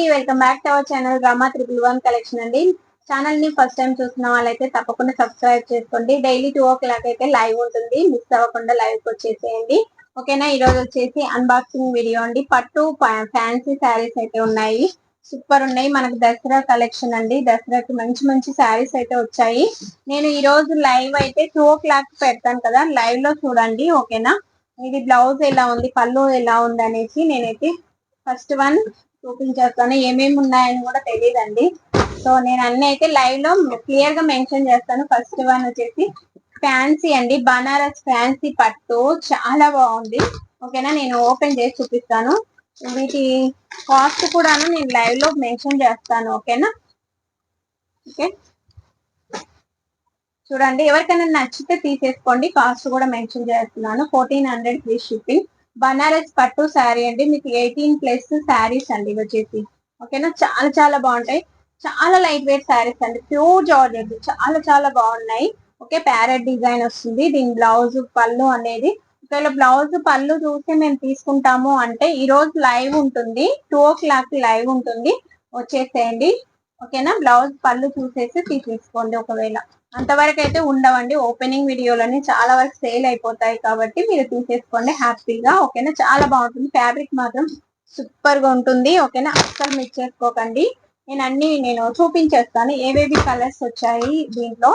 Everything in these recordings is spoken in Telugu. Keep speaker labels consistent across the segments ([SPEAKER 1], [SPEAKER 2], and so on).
[SPEAKER 1] అండి welcome back to our channel Rama triple one collection అండి. ఛానల్ని ఫస్ట్ టైం చూస్తున్న వాళ్ళైతే తప్పకుండా సబ్స్క్రైబ్ చేసుకోండి. డైలీ టూ ఓ క్లాక్ అయితే లైవ్ ఉంటుంది. మిస్ అవ్వకుండా లైవ్కి వచ్చేసేయండి. ఓకేనా ఈ రోజు వచ్చేసి అన్బాక్సింగ్ వీడియో అండి. పట్టు ఫ్యాన్సీ శారీస్ అయితే ఉన్నాయి. సూపర్ ఉన్నాయి. మనకు దసరా కలెక్షన్ అండి. దసరాకి మంచి మంచి శారీస్ అయితే వచ్చాయి. నేను ఈ రోజు లైవ్ అయితే టూ ఓ క్లాక్ పెడతాను కదా? లైవ్లో చూడండి. ఓకేనా ఇది బ్లౌజ్ ఎలా ఉంది? పళ్ళు ఎలా ఉంది? అనేసి నేనైతే ఫస్ట్ వన్ చూపించేస్తాను ఏమేమి ఉన్నాయని కూడా తెలియదండి సో నేను అన్ని అయితే లైవ్లో క్లియర్గా మెన్షన్ చేస్తాను. ఫస్ట్ వన్ వచ్చేసి ఫ్యాన్సీ అండి. బనారస్ ఫ్యాన్సీ పట్టు. చాలా బాగుంది. ఓకేనా? నేను ఓపెన్ చేసి చూపిస్తాను. వీటి కాస్ట్ కూడాను నేను లైవ్లో మెన్షన్ చేస్తాను. ఓకేనా? ఓకే. చూడండి. ఎవరికైనా నచ్చితే తీసేసుకోండి. కాస్ట్ కూడా మెన్షన్ చేస్తున్నాను. Fourteen hundred free shipping Banaras పట్టు శారీ అండి. మీకు ఎయిటీన్ ప్లస్ శారీస్ అండి ఇవి వచ్చేసి. ఓకేనా? చాలా చాలా బాగుంటాయి. చాలా లైట్ వెయిట్ శారీస్ అండి. Pure georgette. చాలా చాలా బాగున్నాయి. ఓకే ప్యారెట్ డిజైన్ వస్తుంది. దీని బ్లౌజ్ పళ్ళు అనేది. ఒకవేళ బ్లౌజ్ పళ్ళు చూసి మేము తీసుకుంటాము అంటే ఈ రోజు లైవ్ ఉంటుంది. టూ ఓ క్లాక్ లైవ్ ఉంటుంది. వచ్చేసేయండి. ఓకేనా? బ్లౌజ్ పళ్ళు చూసేసి తీసేసుకోండి ఒకవేళ. అంతవరకు అయితే ఉండవండి. ఓపెనింగ్ వీడియోలని చాలా వరకు సేల్ అయిపోతాయి కాబట్టి మీరు తీసేసుకోండి హ్యాపీగా ఓకేనా? చాలా బాగుంటుంది. ఫ్యాబ్రిక్ మాత్రం సూపర్గా ఉంటుంది ఓకేనా? అస్సలు మిస్ చేసుకోకండి. నేను అన్ని నేను చూపించేస్తాను. ఏవేవి కలర్స్ వచ్చాయి దీంట్లో?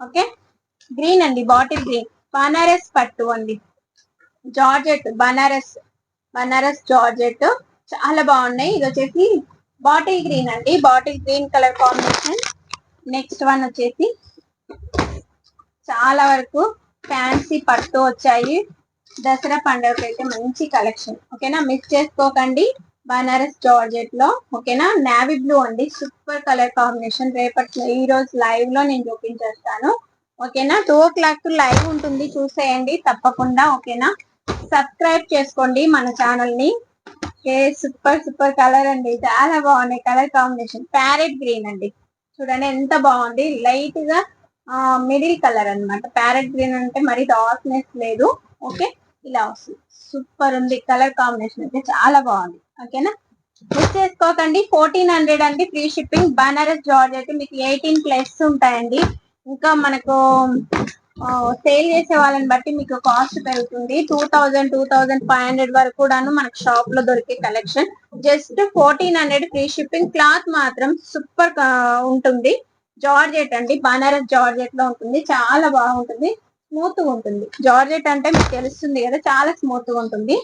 [SPEAKER 1] ఓకే? గ్రీన్ అండి బాటిల్ గ్రీన్ బనారస్ పట్టు అండి. జార్జెట్ బనారస్ బనారస్ జార్జెట్ చాలా బాగున్నాయి. ఇది వచ్చేసి బాటిల్ గ్రీన్ అండి. Bottle green colour combination next one వచ్చేసి చాలా వరకు ఫ్యాన్సీ పట్టు వచ్చాయి. దసరా పండుగకి అయితే మంచి కలెక్షన్ ఓకేనా? మిస్ చేసుకోకండి. బనారస్ జార్జెట్లో. ఓకేనా? నావీ బ్లూ అండి. సూపర్ కలర్ కాంబినేషన్ రేపట్లో ఈ రోజు లైవ్లో నేను చూపించేస్తాను. ఓకేనా? టూ ఓ క్లాక్ లైవ్ ఉంటుంది. చూసేయండి. తప్పకుండా. ఓకేనా? సబ్స్క్రైబ్ చేసుకోండి మన ఛానల్ని. సూపర్ సూపర్ కలర్ అండి. చాలా బాగున్నాయి. కలర్ కాంబినేషన్ ప్యారెట్ గ్రీన్ అండి. చూడండి ఎంత బాగుంది. లైట్గా మిడిల్ కలర్ అన్నమాట. ప్యారెట్ గ్రీన్ అంటే మరి డార్క్నెస్ లేదు. ఓకే? ఇలా వస్తుంది. సూపర్ ఉంది. కలర్ కాంబినేషన్ అయితే చాలా బాగుంది. ఓకేనా? మిస్ చేసుకోకండి. ఫోర్టీన్ హండ్రెడ్ అండి ఫ్రీ షిప్పింగ్. బనారస్ జార్జ్ అయితే మీకు ఎయిటీన్ ప్లస్ ఉంటాయండి. ఇంకా మనకు సేల్ చేసే వాళ్ళని బట్టి మీకు కాస్ట్ పెరుగుతుంది. Two thousand two thousand five hundred వరకు కూడాను మనకు షాప్లో దొరికే collection just fourteen hundred free shipping. Cloth మాత్రం సూపర్ ఉంటుంది. జార్జెట్ అండి. బనారస్ జార్జెట్లో ఉంటుంది. చాలా బాగుంటుంది. స్మూత్గా ఉంటుంది. జార్జెట్ అంటే మీకు తెలుస్తుంది కదా చాలా స్మూత్గా ఉంటుంది.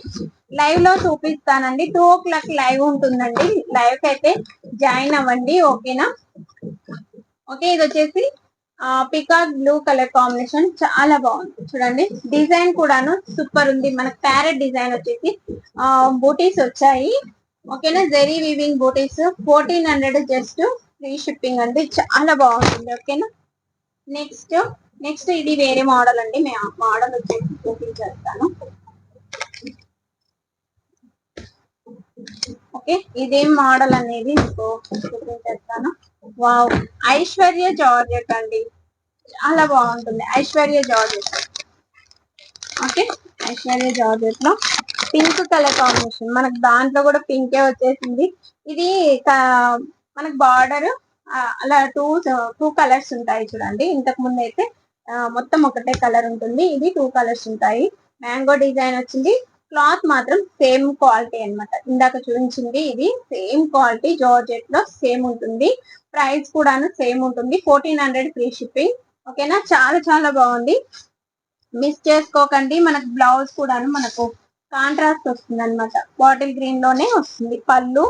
[SPEAKER 1] లైవ్లో చూపిస్తానండి. టూ ఓ క్లాక్ లైవ్ ఉంటుందండి. లైవ్కి అయితే జాయిన్ అవ్వండి. ఓకేనా? ఓకే ఇది వచ్చేసి పికాక్ బ్లూ కలర్ కాంబినేషన్. చాలా బాగుంది. చూడండి. డిజైన్ కూడాను సూపర్ ఉంది. మనకు ప్యారెట్ డిజైన్ వచ్చేసి బూటీస్ వచ్చాయి. ఓకేనా? Zari weaving buttis. Fourteen hundred just free shipping అండి చాలా బాగుంటుంది ఓకేనా నెక్స్ట్ నెక్స్ట్ ఇది వేరే మోడల్ అండి. మేము మోడల్ వచ్చేసి చూపించేస్తాను. ఓకే ఇదేం మోడల్ అనేది మీకు చూపించేస్తాను. వావ్ ఐశ్వర్య జార్జెట్ అండి. చాలా బాగుంటుంది ఐశ్వర్య జార్జెట్. ఓకే ఐశ్వర్య జార్జెట్లో పింక్ కలర్ కాంబినేషన్. మనకు దాంట్లో కూడా పింకే వచ్చేసింది. ఇది మనకు బార్డర్ అలా టూ టూ కలర్స్ ఉంటాయి చూడండి. ఇంతకు ముందు అయితే మొత్తం ఒకటే కలర్ ఉంటుంది. ఇది టూ కలర్స్ ఉంటాయి. మ్యాంగో డిజైన్ వచ్చింది. క్లాత్ మాత్రం సేమ్ క్వాలిటీ అనమాట ఇందాక చూపించింది ఇది. సేమ్ క్వాలిటీ జార్జెట్లో సేమ్ ఉంటుంది. ప్రైస్ కూడాను సేమ్ ఉంటుంది. ఫోర్టీన్ హండ్రెడ్ ఫ్రీ షిప్పింగ్ ఓకేనా చాలా చాలా బాగుంది. మిస్ చేసుకోకండి. మనకు బ్లౌజ్ కూడాను మనకు కాంట్రాస్ట్ వస్తుంది అనమాట బాటిల్ గ్రీన్లోనే వస్తుంది. పళ్ళు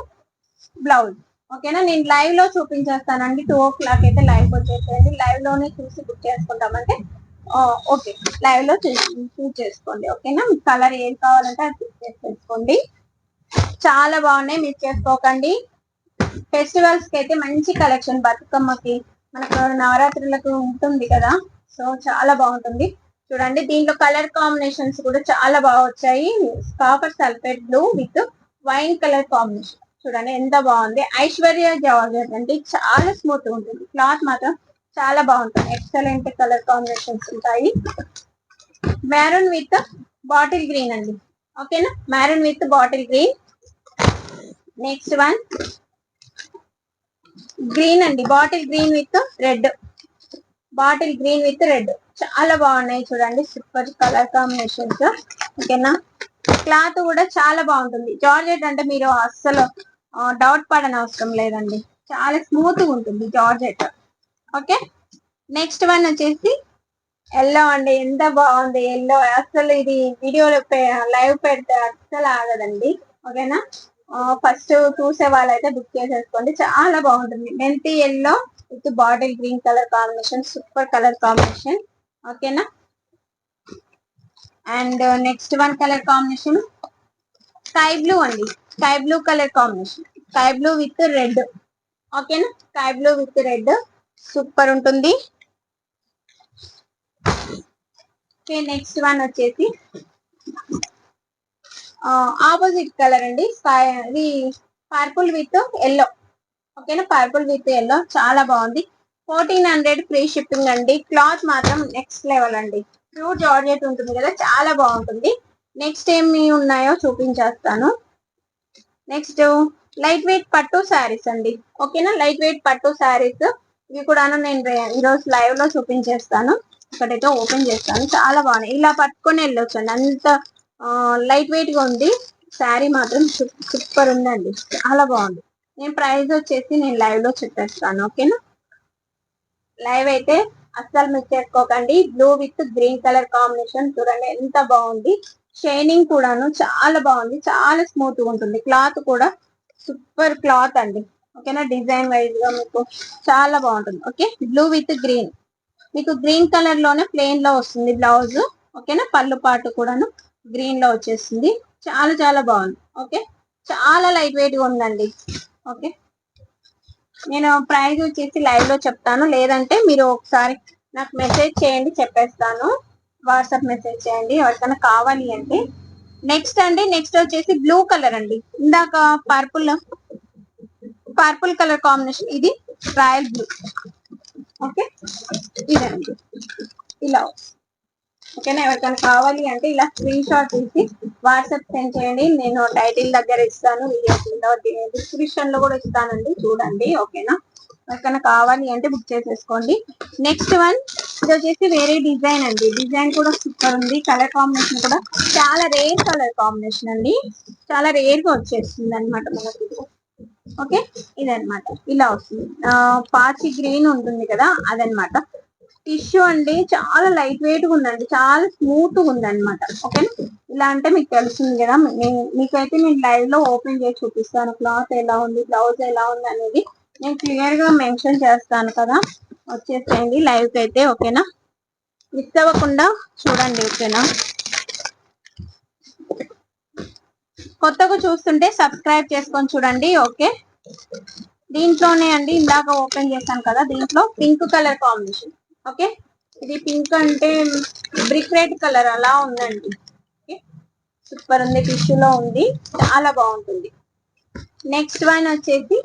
[SPEAKER 1] బ్లౌజ్ ఓకేనా? నేను లైవ్లో చూపించేస్తానండి. టూ ఓ క్లాక్ అయితే లైవ్ వచ్చేసేయండి. లైవ్లోనే చూసి బుక్ చేసుకుంటామంటే ఓకే. లైవ్లో చూస్ చేసుకోండి. ఓకేనా? మీకు కలర్ ఏది కావాలంటే అది చూస్ చేసుకోండి చాలా బాగున్నాయి. మీరు చేసుకోకండి. ఫెస్టివల్స్కి అయితే మంచి కలెక్షన్. బతుకమ్మకి మనకు నవరాత్రులకు ఉంటుంది కదా? సో చాలా బాగుంటుంది. చూడండి దీంట్లో కలర్ కాంబినేషన్స్ కూడా చాలా బాగా వచ్చాయి. Copper sulphate blue with wine colour combination. చూడండి ఎంత బాగుంది. ఐశ్వర్య జార్జెట్ అంటే చాలా స్మూత్ ఉంటుంది. క్లాత్ మాత్రం చాలా బాగుంటుంది. ఎక్సలెంట్ కలర్ కాంబినేషన్స్ ఉంటాయి. మ్యారూన్ విత్ బాటిల్ గ్రీన్ అండి. ఓకేనా maroon with bottle green next one green అండి. Bottle green with red bottle green with red చాలా బాగున్నాయి చూడండి. సూపర్ కలర్ కాంబినేషన్స్ ఓకేనా క్లాత్ కూడా చాలా బాగుంటుంది. జార్జెట్ అంటే మీరు అస్సలు డౌట్ పడని అవసరం లేదండి. చాలా స్మూత్గా ఉంటుంది జార్జెట్. ఓకే? నెక్స్ట్ వన్ వచ్చేసి ఎల్లో అండి. ఎంత బాగుంది ఎల్లో అసలు ఇది వీడియోలో లైవ్ పెడితే అస్సలు ఆగదండి. ఓకేనా? ఫస్ట్ చూసే వాళ్ళైతే బుక్ చేసేసుకోండి. చాలా బాగుంటుంది. మెంతి yellow with bottle green colour combination super colour combination ఓకేనా? And next one colour combination sky blue అండి. Sky blue colour combination sky blue with red ఓకేనా sky blue with red super ఉంటుంది. ఓకే నెక్స్ట్ వన్ వచ్చేసి ఆపోజిట్ కలర్ అండి. ఇది పర్పుల్ విత్ ఎల్లో ఓకేనా పర్పుల్ విత్ ఎల్లో చాలా బాగుంది. ఫోర్టీన్ హండ్రెడ్ ఫ్రీ షిప్పింగ్ అండి. క్లాత్ మాత్రం నెక్స్ట్ లెవెల్ అండి. ప్యూర్ జార్జెట్ ఉంటుంది కదా? చాలా బాగుంటుంది. నెక్స్ట్ ఏమి ఉన్నాయో చూపించేస్తాను. నెక్స్ట్ లైట్ వెయిట్ పట్టు శారీస్ అండి. ఓకేనా లైట్ వెయిట్ పట్టు శారీస్ ఇవి కూడా నేను ఈరోజు లైవ్లో చూపించేస్తాను. ఇక్కడైతే ఓపెన్ చేస్తాను. చాలా బాగున్నాయి. ఇలా పట్టుకొని వెళ్ళొచ్చు అండి. అంత లైట్ వెయిట్గా ఉంది శారీ మాత్రం సూపర్ ఉందండి. చాలా బాగుంది. నేను ప్రైస్ వచ్చేసి నేను లైవ్లో చెప్పేస్తాను. ఓకేనా లైవ్ అయితే అస్సలు మిస్ చేసుకోకండి. Blue with green colour combination చూడండి. ఎంత బాగుంది. షైనింగ్ కూడాను చాలా బాగుంది. చాలా స్మూత్గా ఉంటుంది. క్లాత్ కూడా సూపర్ క్లాత్ అండి. ఓకేనా? డిజైన్ వైజ్గా మీకు చాలా బాగుంటుంది. ఓకే? Blue with green. మీకు గ్రీన్ కలర్లోనే ప్లెయిన్లో వస్తుంది బ్లౌజ్. ఓకేనా? పళ్ళు పాటు కూడాను గ్రీన్లో వచ్చేస్తుంది. చాలా చాలా బాగుంది. ఓకే? చాలా లైట్ వెయిట్గా ఉందండి. ఓకే? నేను ప్రైజ్ వచ్చేసి లైవ్లో చెప్తాను. లేదంటే మీరు ఒకసారి నాకు మెసేజ్ చేయండి చెప్పేస్తాను. వాట్సాప్ మెసేజ్ చేయండి ఎవరికైనా కావాలి అంటే. నెక్స్ట్ అండి నెక్స్ట్ వచ్చేసి బ్లూ కలర్ అండి. ఇందాక పర్పుల్ పర్పుల్ కలర్ కాంబినేషన్ ఇది రాయల్ బ్లూ. ఓకే? ఇదండి ఇలా. ఓకేనా? ఎవరికైనా కావాలి అంటే ఇలా స్క్రీన్ షాట్ తీసి వాట్సాప్ సెండ్ చేయండి. నేను టైటిల్ దగ్గర ఇస్తాను వీడియో కింద డిస్క్రిప్షన్లో కూడా ఇస్తానండి. చూడండి ఓకేనా? ఎవరికైనా కావాలి అంటే బుక్ చేసేసుకోండి. నెక్స్ట్ వన్ ఇది వచ్చేసి వేరే డిజైన్ అండి. డిజైన్ కూడా సూపర్ ఉంది. కలర్ కాంబినేషన్ కూడా చాలా రేర్ కలర్ కాంబినేషన్ అండి. చాలా రేర్గా వచ్చేస్తుంది అనమాట మనకి. ఓకే ఇదన్నమాట. ఇలా వస్తుంది. పాచి గ్రీన్ ఉంటుంది కదా అదనమాట టిష్యూ అండి చాలా లైట్ వెయిట్గా ఉందండి. చాలా స్మూత్గా ఉంది అనమాట ఓకేనా ఇలా అంటే మీకు తెలుస్తుంది కదా మీకైతే నేను లైవ్లో ఓపెన్ చేసి చూపిస్తాను. క్లాత్ ఎలా ఉంది బ్లౌజ్ ఎలా ఉంది అనేది. నేను క్లియర్గా మెన్షన్ చేస్తాను కదా? వచ్చేసేయండి లైవ్కి అయితే ఓకేనా? మిస్ అవ్వకుండా చూడండి ఓకేనా? కొత్తగా చూస్తుంటే సబ్స్క్రైబ్ చేసుకొని చూడండి ఓకే? దీంట్లోనే అండి ఇందాక ఓపెన్ చేశాను కదా దీంట్లో పింక్ కలర్ కాంబినేషన్ ఓకే? ఇది పింక్ అంటే బ్రిక్ రెడ్ కలర్ అలా ఉందండి సూపర్ ఉంది టిష్యూలో ఉంది చాలా బాగుంటుంది. నెక్స్ట్ వన్ వచ్చేసి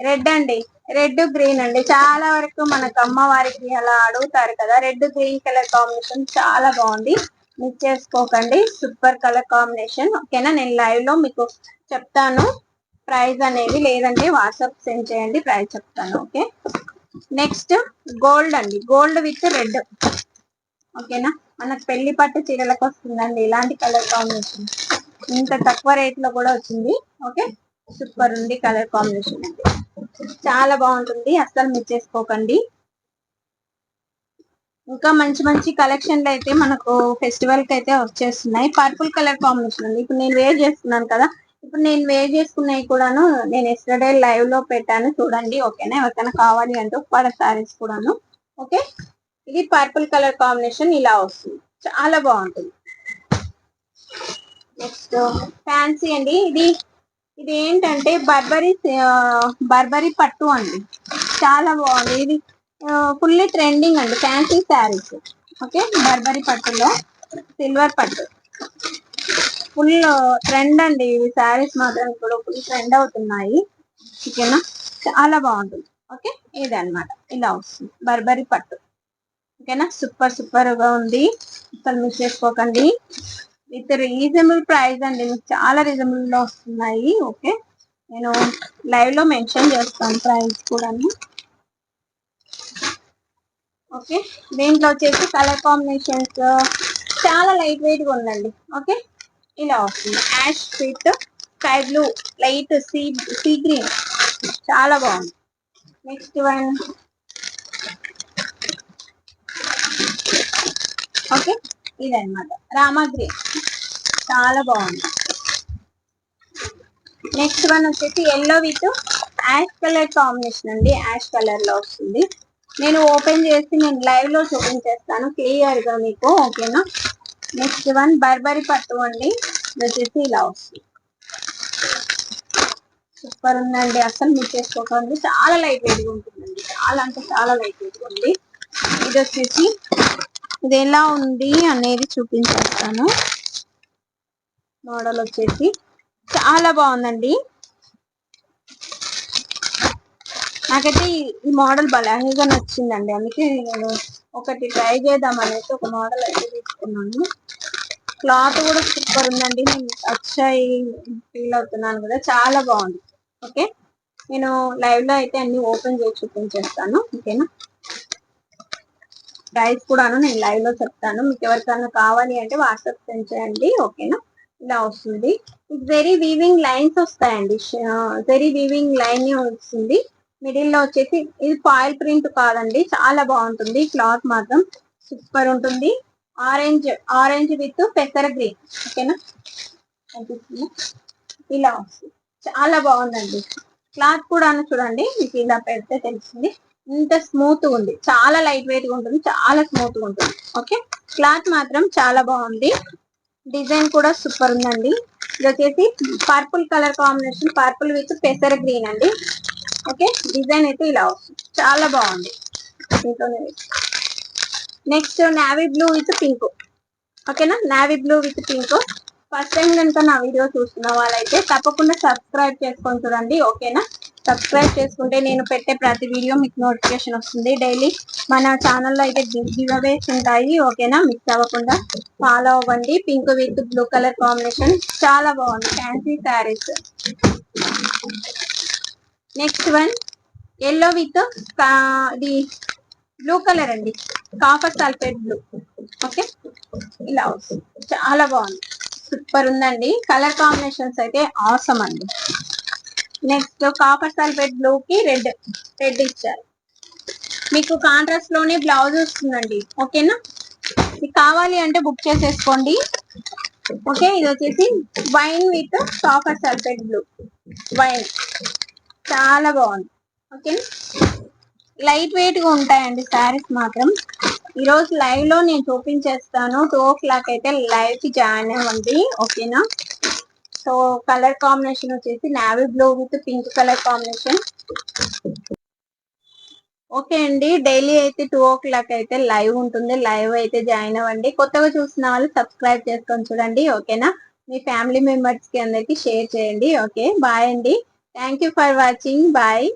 [SPEAKER 1] రెడ్ అండి. రెడ్ గ్రీన్ అండి. చాలా వరకు మనకు అమ్మవారికి అలా అడుగుతారు కదా. రెడ్ గ్రీన్ కలర్ కాంబినేషన్ చాలా బాగుంది. మిస్ చేసుకోకండి. Super colour combination. ఓకేనా? నేను లైవ్లో మీకు చెప్తాను. ప్రైస్ అనేది లేదంటే వాట్సాప్ సెండ్ చేయండి. ప్రైస్ చెప్తాను. ఓకే? నెక్స్ట్ గోల్డ్ అండి. Gold with red. ఓకేనా? మనకు పెళ్ళి పట్టు చీరలకు వస్తుందండి. ఇలాంటి కలర్ కాంబినేషన్. ఇంత తక్కువ రేట్లో కూడా వచ్చింది. ఓకే? సూపర్ ఉంది కలర్ కాంబినేషన్. అండి చాలా బాగుంటుంది. అస్సలు మిస్ చేసుకోకండి. ఇంకా మంచి మంచి కలెక్షన్లు అయితే మనకు ఫెస్టివల్కి అయితే వచ్చేస్తున్నాయి. పర్పుల్ కలర్ కాంబినేషన్ ఉంది ఇప్పుడు నేను వేర్ చేస్తున్నాను కదా. ఇప్పుడు నేను వేర్ చేసుకున్నవి కూడాను నేను ఎస్టర్డే లైవ్లో పెట్టాను. చూడండి ఓకేనా? ఎవరికైనా కావాలి అంటే పడ సారీస్ కూడాను. ఓకే? ఇది పర్పుల్ కలర్ కాంబినేషన్ ఇలా వస్తుంది. చాలా బాగుంటుంది. నెక్స్ట్ ఫ్యాన్సీ అండి. ఇది ఇది ఏంటంటే బర్బరీ బర్బరీ పట్టు అండి. చాలా బాగుంది. ఇది ఫుల్లీ ట్రెండింగ్ అండి. Fancy saris okay? బర్బరీ పట్టులో సిల్వర్ పట్టు. ఫుల్ ట్రెండ్ అండి. ఇవి శారీస్ మాత్రం ఇప్పుడు ఫుల్ ట్రెండ్ అవుతున్నాయి. ఓకేనా? చాలా బాగుంటుంది. ఓకే? ఇది అన్నమాట ఇలా వస్తుంది. బర్బరీ పట్టు. ఓకేనా? సూపర్ సూపర్గా ఉంది. అసలు మిస్ చేసుకోకండి. విత్ రీజనబుల్ ప్రైస్ అండి. మీకు చాలా రీజనబుల్లో వస్తున్నాయి. ఓకే. నేను లైవ్లో మెన్షన్ చేస్తాను ప్రైస్ కూడా ఓకే. దీంట్లో వచ్చేసి కలర్ కాంబినేషన్స్ చాలా లైట్ వెయిట్గా ఉందండి. ఓకే. ఇలా వస్తుంది. Ash fit sky blue light sea sea green. చాలా బాగుంది. Next one. ఓకే. ఇది రామా గ్రీన్ చాలా బాగుంది. నెక్స్ట్ వన్ వచ్చేసి yellow with ash colour combination అండి. యాష్ కలర్లో వస్తుంది. నేను ఓపెన్ చేసి నేను లైవ్లో చూపించేస్తాను. క్లియర్గా మీకు ఓకేనా నెక్స్ట్ వన్ బర్బరి పట్టు అండి. వచ్చేసి ఇలా వస్తుంది సూపర్ ఉందండి. అసలు మీరు చేసుకోకండి. చాలా లైట్ వెయిట్గా ఉంటుందండి. చాలా అంటే చాలా లైట్ వెయిట్గా ఉంది. ఇది వచ్చేసి ఇది ఎలా ఉంది అనేది చూపించేస్తాను. మోడల్ వచ్చేసి చాలా బాగుందండి. నాకైతే ఈ- ఈ మోడల్ బలాగా నచ్చిందండి. అందుకే నేను ఒకటి ట్రై చేద్దాం అనేసి ఒక మోడల్ అయితే తీసుకున్నాను. క్లాత్ కూడా సూపర్ ఉందండి. నేను వచ్చాయి ఫీల్ అవుతున్నాను కదా. చాలా బాగుంది. ఓకే? నేను లైవ్లో అయితే అన్ని ఓపెన్ చేసి చూపించేస్తాను. ఓకేనా? ప్రైస్ కూడాను నేను లైవ్లో చెప్తాను. మీకు ఎవరికైనా కావాలి అంటే వాట్సాప్ సెండ్ చేయండి. ఓకేనా ఇలా వస్తుంది. వెరీ వీవింగ్ లైన్స్ వస్తాయండి. వెరీ వీవింగ్ లైన్ వస్తుంది. మిడిల్లో వచ్చేసి ఇది ఫాయిల్ ప్రింట్ కాదండి. చాలా బాగుంటుంది. క్లాత్ మాత్రం సూపర్ ఉంటుంది. ఆరెంజ్ ఆరెంజ్ విత్ పెసర గ్రీన్ ఓకేనా ఇలా వస్తుంది. చాలా బాగుందండి. క్లాత్ కూడా చూడండి. మీకు ఇలా పెడితే తెలిసింది ఇంత స్మూత్ ఉంది. చాలా లైట్ వెయిట్గా ఉంటుంది. చాలా స్మూత్గా ఉంటుంది. ఓకే క్లాత్ మాత్రం చాలా బాగుంది. డిజైన్ కూడా సూపర్ ఉందండి. ఇది వచ్చేసి purple colour combination purple with పెసర గ్రీన్ అండి. ఓకే డిజైన్ అయితే ఇలా వస్తుంది. చాలా బాగుంది. Next navy blue with pink ఓకేనా navy blue with pink first time కనుక నా వీడియో చూస్తున్న వాళ్ళైతే తప్పకుండా సబ్స్క్రైబ్ చేసుకొని చూడండి. ఓకేనా సబ్స్క్రైబ్ చేసుకుంటే నేను పెట్టే ప్రతి వీడియో మీకు నోటిఫికేషన్ వస్తుంది. డైలీ మన ఛానల్లో అయితే గివ్ అవేస్ ఉంటాయి. ఓకేనా మిస్ అవ్వకుండా ఫాలో అవ్వండి. Pink with blue colour combination చాలా బాగుంది. Fancy saris next one yellow with ఇది బ్లూ కలర్ అండి. కాఫర్ సల్ఫేట్ బ్లూ ఓకే ఇలా వస్తుంది చాలా బాగుంది. సూపర్ ఉందండి. కలర్ కాంబినేషన్స్ అయితే ఆసమ్ అండి. నెక్స్ట్ కాపర్ సల్ఫేట్ బ్లూ కి రెడ్ రెడ్ ఇచ్చారు. మీకు కాంట్రాస్ట్లోనే బ్లౌజ్ వస్తుందండి. ఓకేనా మీకు కావాలి అంటే బుక్ చేసేసుకోండి. ఓకే ఇది వచ్చేసి wine with copper sulphate blue wine చాలా బాగుంది. ఓకే లైట్ వెయిట్గా ఉంటాయండి శారీస్ మాత్రం. ఈరోజు లైవ్లో నేను చూపించేస్తాను. టూ ఓ క్లాక్ అయితే లైవ్కి జాయిన్ అవ్వండి. ఓకేనా సో కలర్ కాంబినేషన్ వచ్చేసి navy blue with pink colour combination. Okay అండి డైలీ అయితే టూ ఓ క్లాక్ అయితే లైవ్ ఉంటుంది. లైవ్ అయితే జాయిన్ అవ్వండి. కొత్తగా చూసిన వాళ్ళు సబ్స్క్రైబ్ చేసుకొని చూడండి ఓకేనా? మీ ఫ్యామిలీ మెంబర్స్కి అందరికి షేర్ చేయండి ఓకే? బాయ్ అండి. Thank you for watching. Bye.